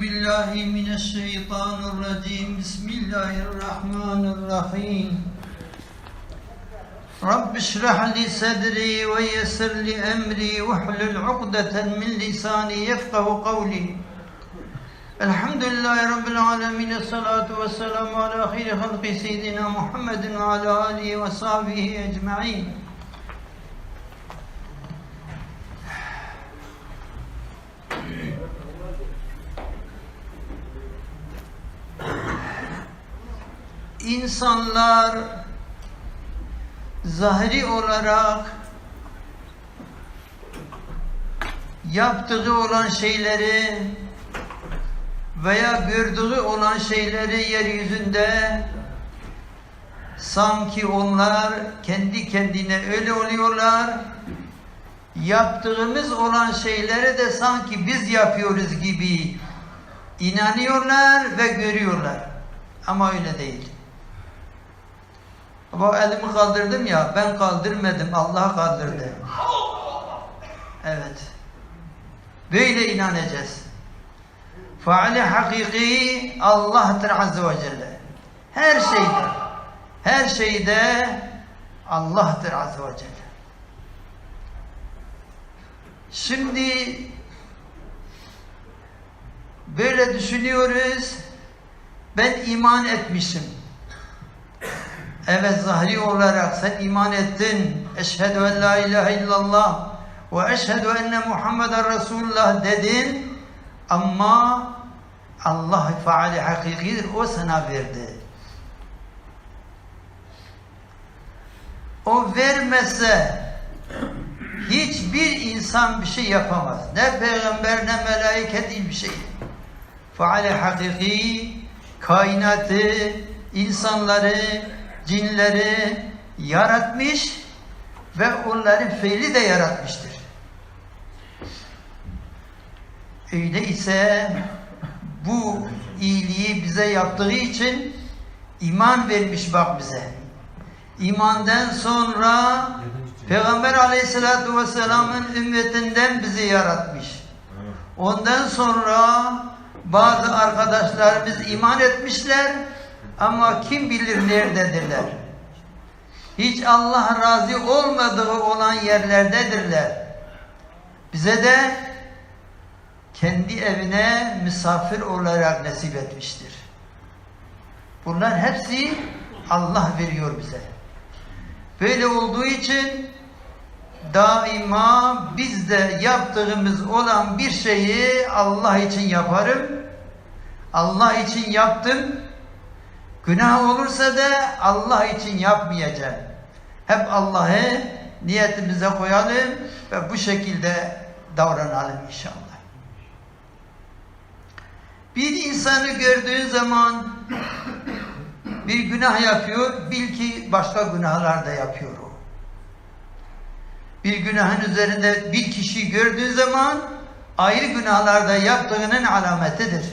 بالله من الشيطان الرجيم. بسم الله الرحمن الرحيم. رب اشرح لي صدري ويسر لي أمري. واحلل عقدة من لساني يفقه قولي. الحمد لله رب العالمين. الصلاة والسلام على خير خلق سيدنا محمد وعلى آله وصحبه أجمعين. İnsanlar zahiri olarak yaptığı olan şeyleri veya gördüğü olan şeyleri yeryüzünde sanki onlar kendi kendine öyle oluyorlar. Yaptığımız olan şeyleri de sanki biz yapıyoruz gibi inanıyorlar ve görüyorlar. Ama öyle değil ama elimi kaldırdım ya ben kaldırmadım Allah kaldırdı evet böyle inanacağız faali hakiki Allah'tır Azze ve Celle. Her şeyde, her şeyde Allah'tır Azze ve Celle. Şimdi böyle düşünüyoruz. Ben iman etmişim. Evet zahri olarak sen iman ettin. Eşhedü en la ilahe illallah ve eşhedü enne Muhammeden Resulullah dedin. Ama Allah faali hakikidir. O sana verdi. O vermese hiçbir insan bir şey yapamaz. Ne peygamber ne melaiket hiçbir şey. Faali hakiki kainatı, insanları, cinleri yaratmış ve onların fiili de yaratmıştır. Öyle ise bu iyiliği bize yaptığı için iman vermiş bak bize. İmandan sonra Peygamber aleyhissalatü vesselamın ümmetinden bizi yaratmış. Ondan sonra bazı arkadaşlarımız iman etmişler ama kim bilir nerededirler. Hiç Allah razı olmadığı olan yerlerdedirler. Bize de kendi evine misafir olarak nasip etmiştir. Bunlar hepsi Allah veriyor bize. Böyle olduğu için daima biz de yaptığımız olan bir şeyi Allah için yaparım. Allah için yaptım. Günah olursa da Allah için yapmayacağım. Hep Allah'ı niyetimize koyalım ve bu şekilde davranalım inşallah. Bir insanı gördüğün zaman bir günah yapıyor, bil ki başka günahlar da yapıyor o. Bir günahın üzerinde bir kişiyi gördüğün zaman ayrı günahlarda yaptığının alametidir.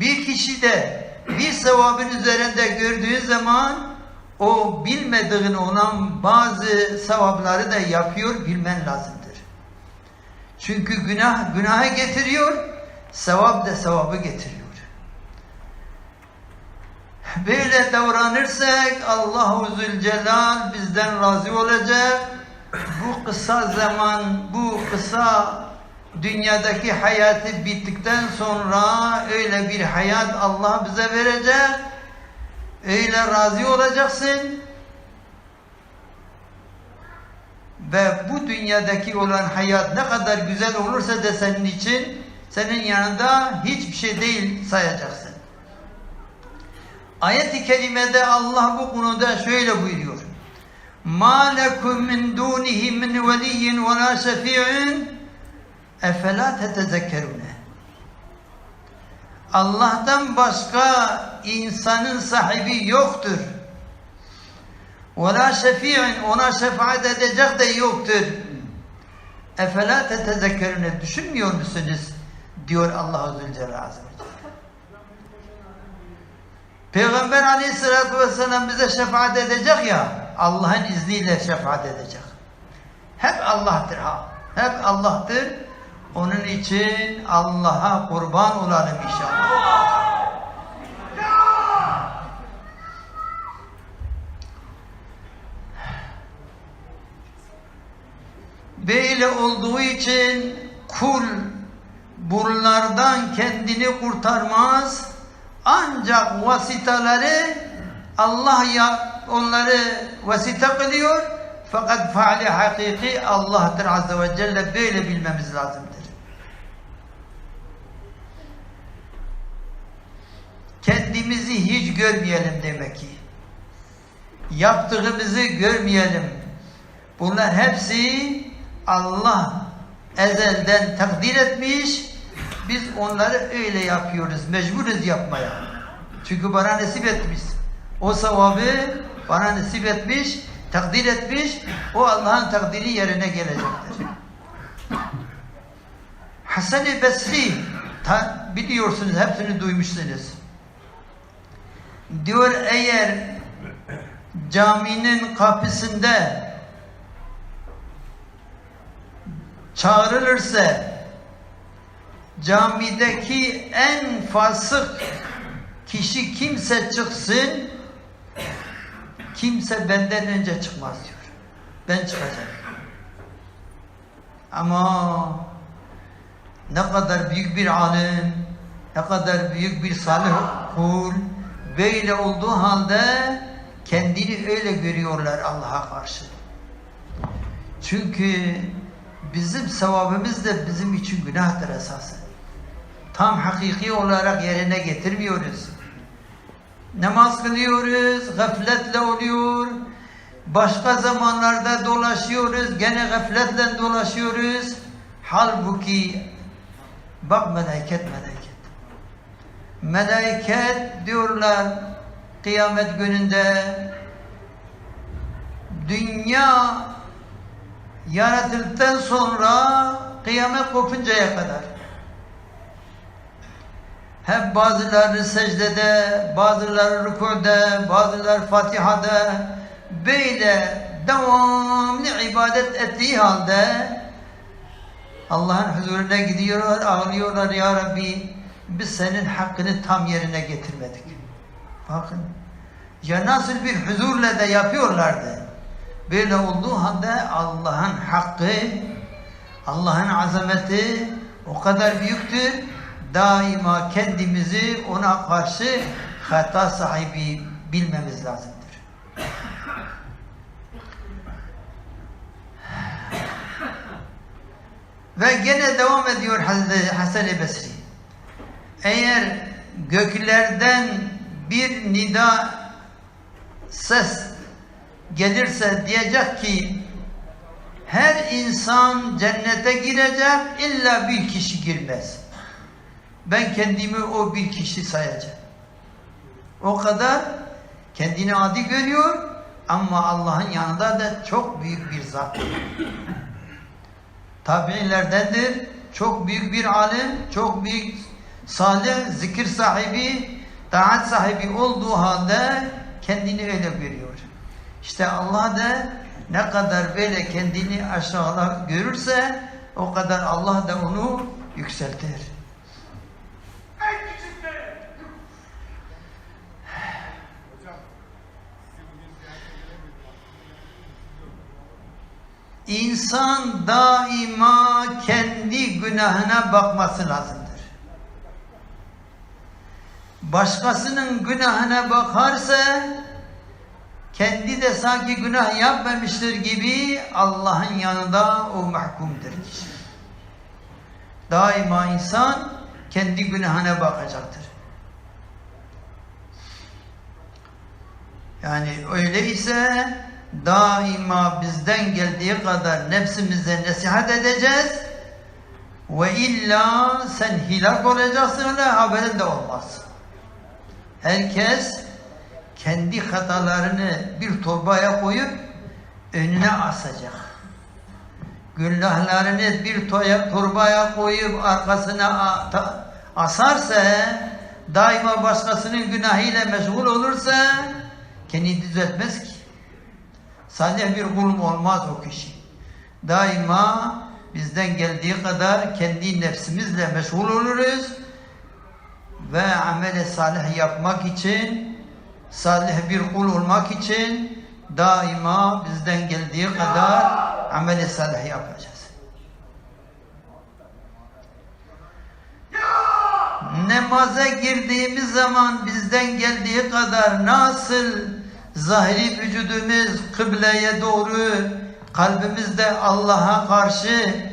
Bir kişi de bir sevabın üzerinde gördüğün zaman o bilmediğin olan bazı sevapları da yapıyor bilmen lazımdır. Çünkü günah günaha getiriyor, sevap da sevabı getiriyor. Böyle davranırsak Allahu Zülcelal bizden razı olacak. Bu kısa zaman, bu kısa dünyadaki hayatı bittikten sonra öyle bir hayat Allah bize verecek. Öyle razı olacaksın. Ve bu dünyadaki olan hayat ne kadar güzel olursa da senin için senin yanında hiçbir şey değil sayacaksın. Ayet-i kerimede Allah bu konuda şöyle buyuruyor. مَا لَكُمْ مِنْ دُونِهِ مِنْ وَلِيٍّ وَلَا شَفِيعٍ اَفَلَا تَتَذَكَّرُونَ Allah'tan başka insanın sahibi yoktur. وَلَا شَفِيعٍ Ona şefaat edecek de yoktur. اَفَلَا تَتَذَكَّرُونَ Düşünmüyor musunuz? Diyor Allah-u Zülcelal Azze ve Celle. Peygamber aleyhissalatü vesselam bize şefaat edecek ya, Allah'ın izniyle şefaat edecek. Hep Allah'tır ha. Hep Allah'tır. Onun için Allah'a kurban olalım inşallah. Böyle olduğu için kul bunlardan kendini kurtarmaz. Ancak vasitaları Allah ya onları vasite kılıyor. Fakat faali hakiki Allah'tır Azze ve Celle böyle bilmemiz lazımdır. Kendimizi hiç görmeyelim demek ki. Yaptığımızı görmeyelim. Bunlar hepsi Allah ezelden takdir etmiş. Biz onları öyle yapıyoruz. Mecburuz yapmaya. Çünkü bana nasip etmiş. O sevabı bana nasip etmiş, takdir etmiş. O Allah'ın takdiri yerine gelecektir. Hasan-ı Besri biliyorsunuz hepsini duymuşsunuz. Diyor eğer caminin kapısında çağrılırsa camideki en fasık kişi kimse çıksın kimse benden önce çıkmaz diyor. Ben çıkacağım. Ama ne kadar büyük bir alim, ne kadar büyük bir salih kul, böyle olduğu halde kendini öyle görüyorlar Allah'a karşı. Çünkü bizim sevabımız da bizim için günahtır esasen. Tam hakiki olarak yerine getirmiyoruz. Namaz kılıyoruz, gafletle oluyor. Başka zamanlarda dolaşıyoruz, gene gafletle dolaşıyoruz. Halbuki bak meleket meleket. Meleket diyorlar kıyamet gününde dünya yaratıldıktan sonra kıyamet kopuncaya kadar. Hep bazıları secdede, bazıları rükuda, bazıları Fatiha'da böyle devamlı ibadet ettiği halde Allah'ın huzuruna gidiyorlar, ağlıyorlar ya Rabbi biz senin hakkını tam yerine getirmedik. Bakın ya nasıl bir huzurla da yapıyorlardı. Böyle olduğu halde Allah'ın hakkı, Allah'ın azameti o kadar büyüktür. Daima kendimizi ona karşı hata sahibi bilmemiz lazımdır. Ve gene devam ediyor Hazreti Hasan-ı Besri. Eğer göklerden bir nida ses gelirse diyecek ki her insan cennete girecek illa bir kişi girmez. Ben kendimi o bir kişi sayacağım. O kadar kendini adi görüyor ama Allah'ın yanında da çok büyük bir zat. Tabiilerdendir. Çok büyük bir alim, çok büyük salih, zikir sahibi, taat sahibi olduğu halde kendini öyle görüyor. İşte Allah da ne kadar böyle kendini aşağıda görürse o kadar Allah da onu yükseltir. İnsan daima kendi günahına bakması lazımdır. Başkasının günahına bakarsa kendi de sanki günah yapmamıştır gibi Allah'ın yanında o mahkumdur kişi. Daima insan kendi günahına bakacaktır. Yani öyleyse daima bizden geldiği kadar nefsimize nesihat edeceğiz ve illa sen hilak olacaksın öyle haberin de olmaz. Herkes kendi hatalarını bir torbaya koyup önüne asacak. Günahlarını bir toya, torbaya koyup arkasına asarsa daima başkasının günahıyla meşgul olursa kendini düzeltmez ki. Salih bir kulum olmaz o kişi. Daima bizden geldiği kadar kendi nefsimizle meşgul oluruz ve amele salih yapmak için salih bir kul olmak için daima bizden geldiği kadar amele salih yapacağız. Namaza girdiğimiz zaman bizden geldiği kadar nasıl zahiri vücudumuz kıbleye doğru kalbimizde Allah'a karşı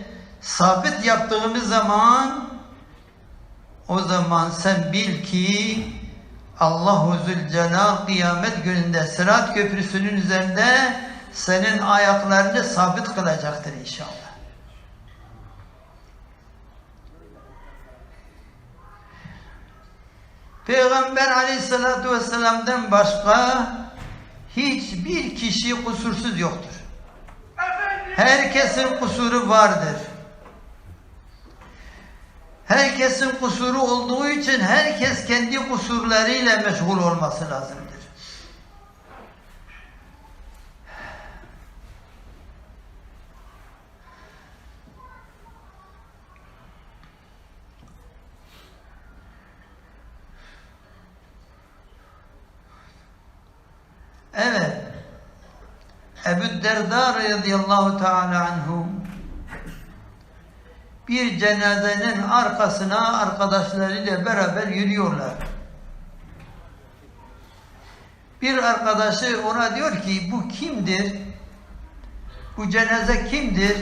sabit yaptığımız zaman o zaman sen bil ki Allahu Zülcelal kıyamet gününde Sırat Köprüsü'nün üzerinde senin ayaklarını sabit kılacaktır inşallah. Peygamber aleyhissalatü vesselam'dan başka hiçbir kişi kusursuz yoktur. Herkesin kusuru vardır. Herkesin kusuru olduğu için herkes kendi kusurlarıyla meşgul olması lazımdır. Evet. Ebu Derda radıyallahu teala anhu bir cenazenin arkasına arkadaşlarıyla beraber yürüyorlar. Bir arkadaşı ona diyor ki bu kimdir? Bu cenaze kimdir?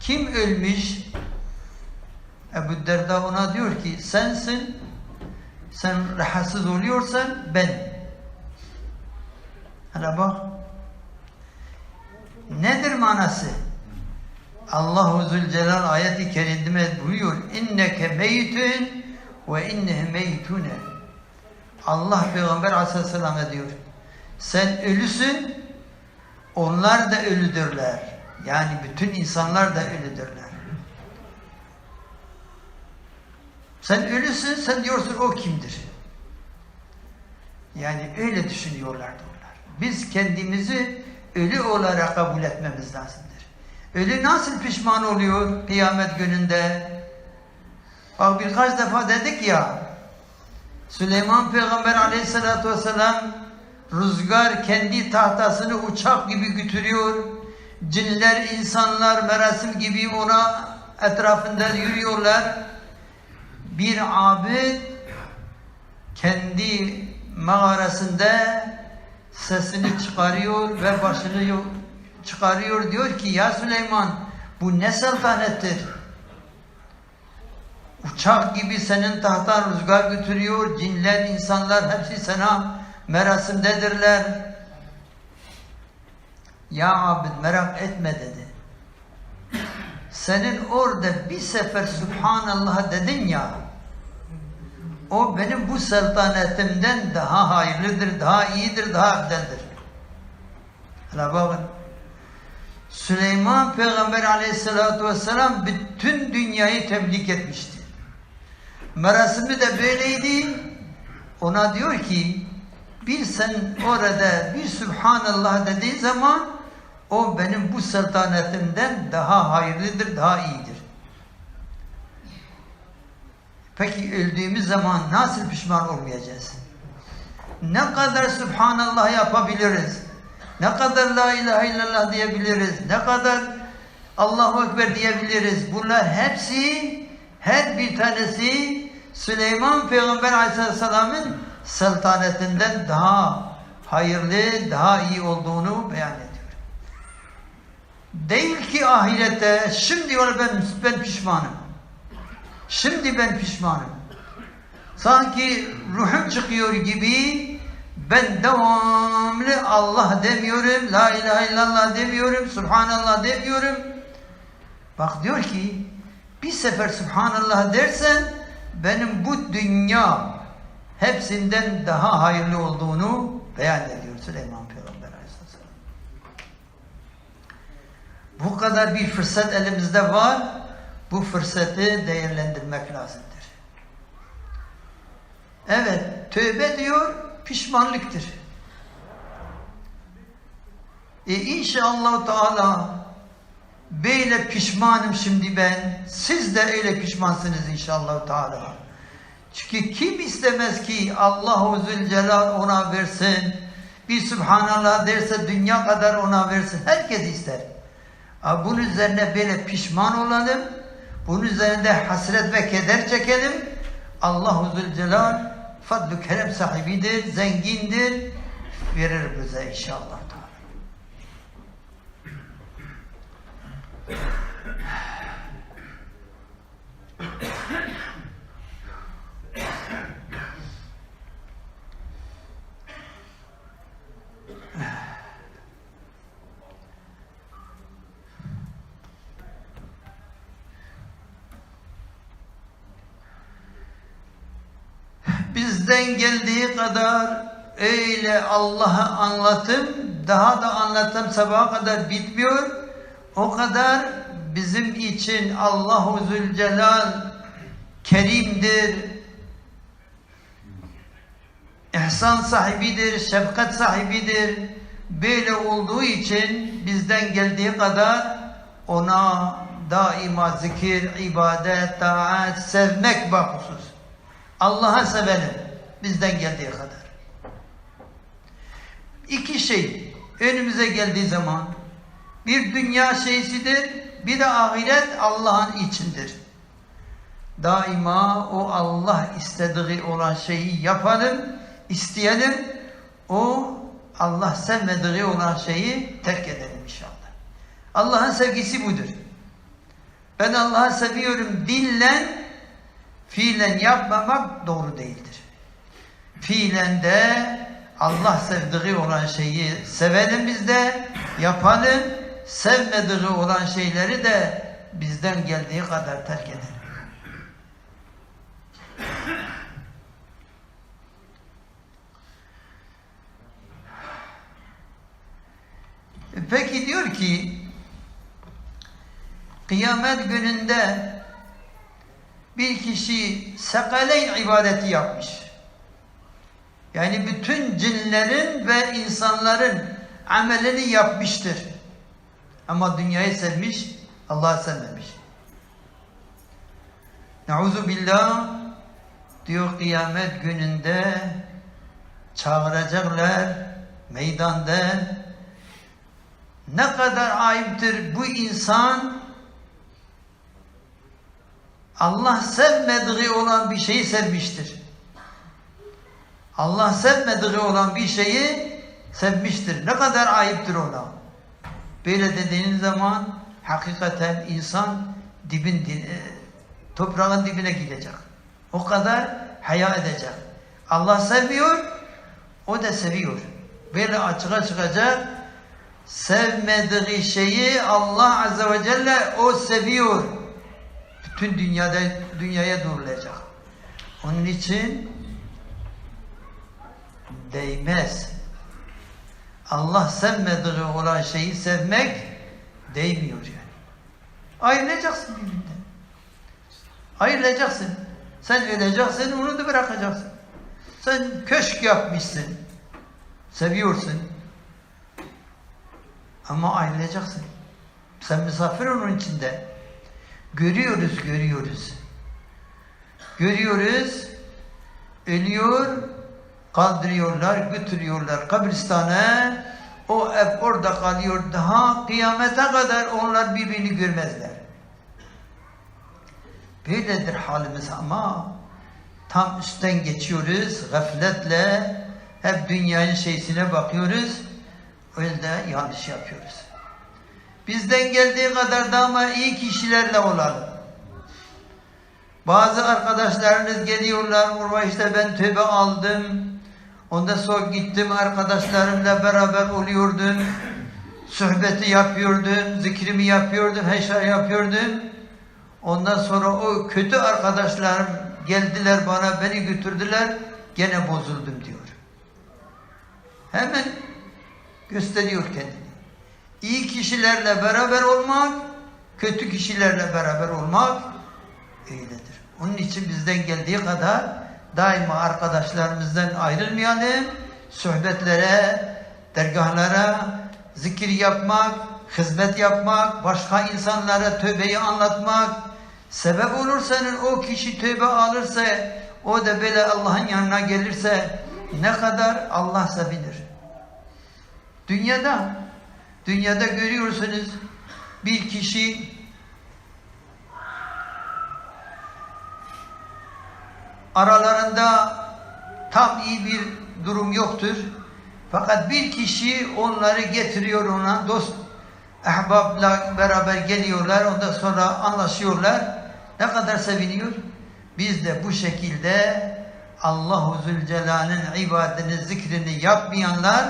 Kim ölmüş? Ebu Derda ona diyor ki sensin. Sen rahatsız oluyorsan ben. Hala bak. Nedir manası? Allahu Zülcelal ayeti kerimde buyuruyor. İnneke meytün ve innehe meytune. Allah Peygamber aleyhisselam'a diyor. Sen ölüsün, onlar da ölüdürler. Yani bütün insanlar da ölüdürler. Sen ölüsün, sen diyorsun o kimdir? Yani öyle düşünüyorlardı onlar. Biz kendimizi ölü olarak kabul etmemiz lazımdır. Ölü nasıl pişman oluyor kıyamet gününde? Bak birkaç defa dedik ya, Süleyman Peygamber aleyhissalatü vesselam rüzgar kendi tahtasını uçak gibi götürüyor. Cinler, insanlar merasim gibi ona etrafında yürüyorlar. Bir abid kendi mağarasında sesini çıkarıyor ve başını çıkarıyor diyor ki ya Süleyman bu ne saltanettir? Uçak gibi senin tahtan rüzgar götürüyor, cinler, insanlar hepsi sana merasimdedirler. Ya abid merak etme dedi. Senin orada bir sefer Subhanallah dedin ya, o benim bu saltanetimden daha hayırlıdır, daha iyidir, daha abdeldir. Hala bakın. Süleyman Peygamber aleyhissalatu vesselam bütün dünyayı tebliğ etmişti. Merasimi de böyleydi. Ona diyor ki bir sen orada bir Subhanallah dediğin zaman o benim bu saltanetimden daha hayırlıdır, daha iyidir. Peki öldüğümüz zaman nasıl pişman olmayacağız? Ne kadar Subhanallah yapabiliriz? Ne kadar La ilahe illallah diyebiliriz? Ne kadar Allahu Ekber diyebiliriz? Bunlar hepsi, her bir tanesi Süleyman Peygamber Aleyhisselam'ın saltanetinden daha hayırlı, daha iyi olduğunu beyan ediyor. Değil ki ahirette, şimdi diyor ben, ben pişmanım. Şimdi ben pişmanım. Sanki ruhum çıkıyor gibi ben devamlı Allah demiyorum, La ilahe illallah demiyorum, Subhanallah demiyorum. Bak diyor ki bir sefer Subhanallah dersen benim bu dünya hepsinden daha hayırlı olduğunu beyan ediyor Süleyman Peygamber Aleyhisselam. Bu kadar bir fırsat elimizde var. Bu fırsatı değerlendirmek lazımdır. Evet, tövbe diyor, pişmanlıktır. E inşallah Teala Böyle pişmanım şimdi ben. Siz de öyle pişmansınız inşallah Teala. Çünkü kim istemez ki Allahu Zülcelal ona versin. Bir Subhanallah derse dünya kadar ona versin. Herkes ister. Ama bunun üzerine böyle pişman olalım. Bunun üzerinde hasret ve keder çekelim. Allahu Zülcelal fadlu kerem sahibidir, zengindir. Verir bize inşallah. Teala. bizden geldiği kadar öyle Allah'ı anlatım, daha da anlatım sabaha kadar bitmiyor. O kadar bizim için Allahu Zülcelal kerimdir, ihsan sahibidir, şefkat sahibidir. Böyle olduğu için bizden geldiği kadar ona daima zikir, ibadet, taat, sevmek bakhusus. Allah'a sevelim bizden geldiği kadar. İki şey önümüze geldiği zaman bir dünya şeysidir, bir de ahiret Allah'ın içindir. Daima o Allah istediği olan şeyi yapalım, isteyelim. O Allah sevmediği olan şeyi terk edelim inşallah. Allah'ın sevgisi budur. Ben Allah'ı seviyorum dille fiilen yapmamak doğru değildir. Fiilen de Allah sevdiği olan şeyi sevelim biz de, yapalım. Sevmediği olan şeyleri de bizden geldiği kadar terk edelim. Peki diyor ki kıyamet gününde bir kişi sekaleyn ibadeti yapmış. Yani bütün cinlerin ve insanların amelini yapmıştır. Ama dünyayı sevmiş, Allah'ı sevmemiş. Nauzu billah diyor kıyamet gününde çağıracaklar meydanda ne kadar ayıptır bu insan Allah sevmediği olan bir şeyi sevmiştir. Allah sevmediği olan bir şeyi sevmiştir. Ne kadar ayıptır ona. Böyle dediğiniz zaman hakikaten insan dibin toprağın dibine gidecek. O kadar haya edecek. Allah seviyor, o da seviyor. Böyle açığa çıkacak. Sevmediği şeyi Allah Azze ve Celle o seviyor bütün dünyada dünyaya doğrulayacak. Onun için değmez. Allah sevmediği olan şeyi sevmek değmiyor yani. Ayrılacaksın birbirinden. Ayrılacaksın. Sen öleceksin, onu da bırakacaksın. Sen köşk yapmışsın. Seviyorsun. Ama ayrılacaksın. Sen misafir onun içinde. Görüyoruz, görüyoruz. Görüyoruz, ölüyor, kaldırıyorlar, götürüyorlar kabristana. O ev orada kalıyor. Daha kıyamete kadar onlar birbirini görmezler. Böyledir halimiz ama tam üstten geçiyoruz gafletle hep dünyanın şeysine bakıyoruz öyle yanlış yapıyoruz. Bizden geldiği kadar da ama iyi kişilerle olalım. Bazı arkadaşlarınız geliyorlar, Urva işte ben tövbe aldım. Ondan sonra gittim arkadaşlarımla beraber oluyordum. Sohbeti yapıyordum, zikrimi yapıyordum, her şey yapıyordum. Ondan sonra o kötü arkadaşlarım geldiler bana, beni götürdüler, gene bozuldum diyor. Hemen gösteriyor kendini. İyi kişilerle beraber olmak, kötü kişilerle beraber olmak öyledir. Onun için bizden geldiği kadar daima arkadaşlarımızdan ayrılmayalım. Sohbetlere, dergahlara, zikir yapmak, hizmet yapmak, başka insanlara tövbeyi anlatmak, sebep olursanız o kişi tövbe alırsa, o da böyle Allah'ın yanına gelirse ne kadar Allah sevinir. Dünyada, dünyada görüyorsunuz bir kişi aralarında tam iyi bir durum yoktur. Fakat bir kişi onları getiriyor ona dost ahbapla beraber geliyorlar ondan sonra anlaşıyorlar. Ne kadar seviniyor. Biz de bu şekilde Allahu Zülcelal'in ibadetini, zikrini yapmayanlar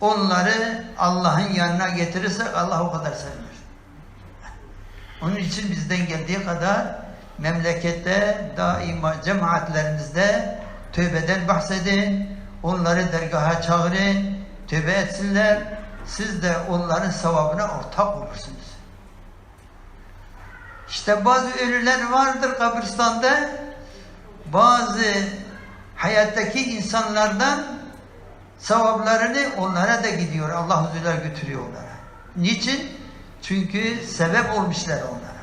onları Allah'ın yanına getirirsek Allah o kadar sevinir. Onun için bizden geldiği kadar memlekette daima cemaatlerimizde tövbeden bahsedin, onları dergaha çağırın, tövbe etsinler, siz de onların sevabına ortak olursunuz. İşte bazı ölüler vardır kabristanda, bazı hayattaki insanlardan sevaplarını onlara da gidiyor. Allah Huzurlar götürüyor onlara. Niçin? Çünkü sebep olmuşlar onlara.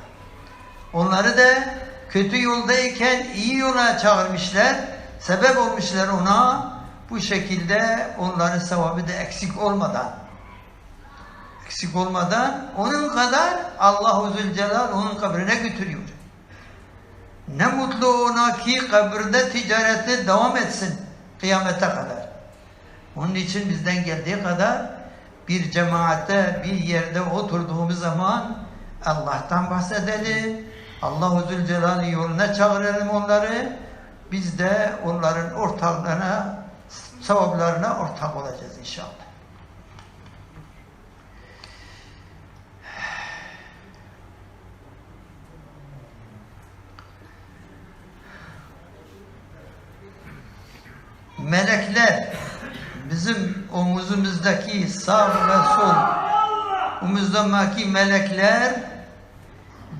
Onları da kötü yoldayken iyi yola çağırmışlar. Sebep olmuşlar ona. Bu şekilde onların sevabı da eksik olmadan eksik olmadan onun kadar Allahu Zülcelal onun kabrine götürüyor. Ne mutlu ona ki kabirde ticareti devam etsin kıyamete kadar. Onun için bizden geldiği kadar bir cemaate, bir yerde oturduğumuz zaman Allah'tan bahsedelim. Allahu Zülcelal'in yoluna çağıralım onları. Biz de onların ortaklarına, sevaplarına ortak olacağız inşallah. melekler bizim omuzumuzdaki sağ ve sol omuzumuzdaki melekler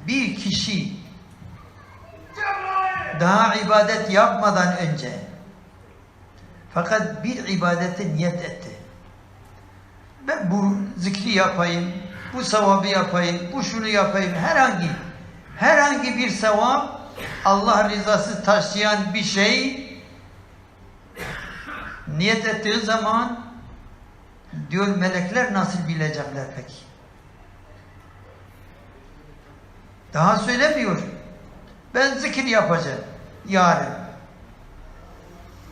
bir kişi daha ibadet yapmadan önce fakat bir ibadete niyet etti. Ben bu zikri yapayım, bu sevabı yapayım, bu şunu yapayım, herhangi herhangi bir sevap Allah rızası taşıyan bir şey niyet ettiği zaman diyor melekler nasıl bilecekler peki? Daha söylemiyor. Ben zikir yapacağım yarın.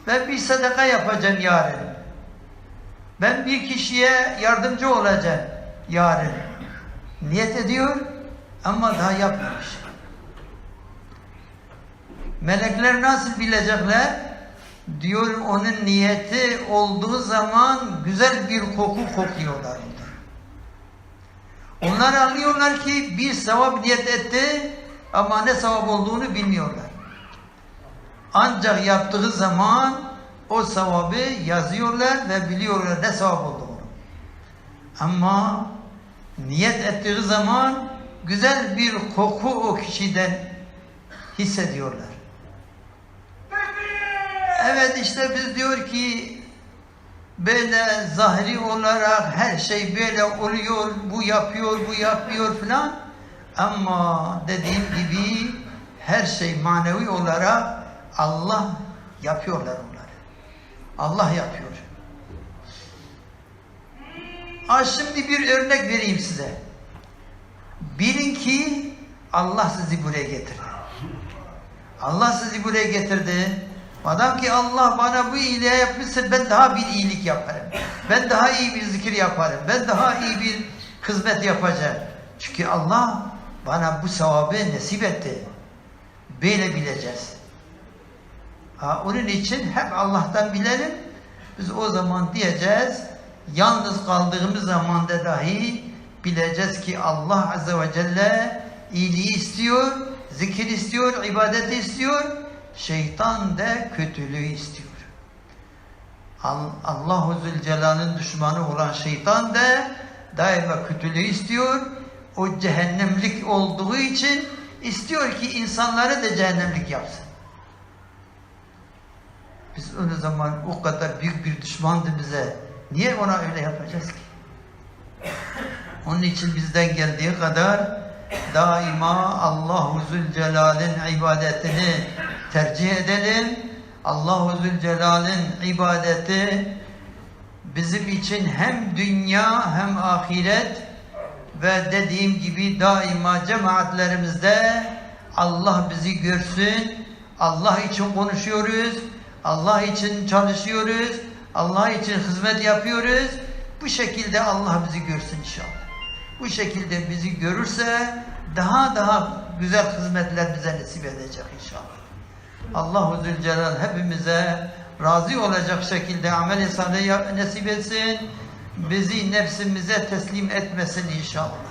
Ben bir sadaka yapacağım yarın. Ben bir kişiye yardımcı olacağım yarın. Niyet ediyor ama daha yapmamış. Melekler nasıl bilecekler? diyor onun niyeti olduğu zaman güzel bir koku kokuyorlar. Onlar anlıyorlar ki bir sevap niyet etti ama ne sevap olduğunu bilmiyorlar. Ancak yaptığı zaman o sevabı yazıyorlar ve biliyorlar ne sevap olduğunu. Ama niyet ettiği zaman güzel bir koku o kişiden hissediyorlar. Evet işte biz diyor ki böyle zahiri olarak her şey böyle oluyor, bu yapıyor, bu yapıyor filan. Ama dediğim gibi her şey manevi olarak Allah yapıyorlar onları. Allah yapıyor. Ha şimdi bir örnek vereyim size. Bilin ki Allah sizi buraya getirdi. Allah sizi buraya getirdi. Madem ki Allah bana bu iyiliği yapmışsa ben daha bir iyilik yaparım. Ben daha iyi bir zikir yaparım. Ben daha iyi bir hizmet yapacağım. Çünkü Allah bana bu sevabı nasip etti. Böyle bileceğiz. Ha, onun için hep Allah'tan bilelim. Biz o zaman diyeceğiz, yalnız kaldığımız zamanda dahi bileceğiz ki Allah Azze ve Celle iyiliği istiyor, zikir istiyor, ibadeti istiyor. Şeytan da kötülüğü istiyor. Allahu Zülcelal'in düşmanı olan şeytan da daima kötülüğü istiyor. O cehennemlik olduğu için istiyor ki insanları da cehennemlik yapsın. Biz o zaman o kadar büyük bir düşmandı bize. Niye ona öyle yapacağız ki? Onun için bizden geldiği kadar daima Allahu Zülcelal'in ibadetini tercih edelim. Allahu Zülcelal'in ibadeti bizim için hem dünya hem ahiret ve dediğim gibi daima cemaatlerimizde Allah bizi görsün. Allah için konuşuyoruz. Allah için çalışıyoruz. Allah için hizmet yapıyoruz. Bu şekilde Allah bizi görsün inşallah. Bu şekilde bizi görürse daha daha güzel hizmetler bize nasip edecek inşallah. Allahu Zülcelal hepimize razı olacak şekilde amel-i nasip etsin. Bizi nefsimize teslim etmesin inşallah.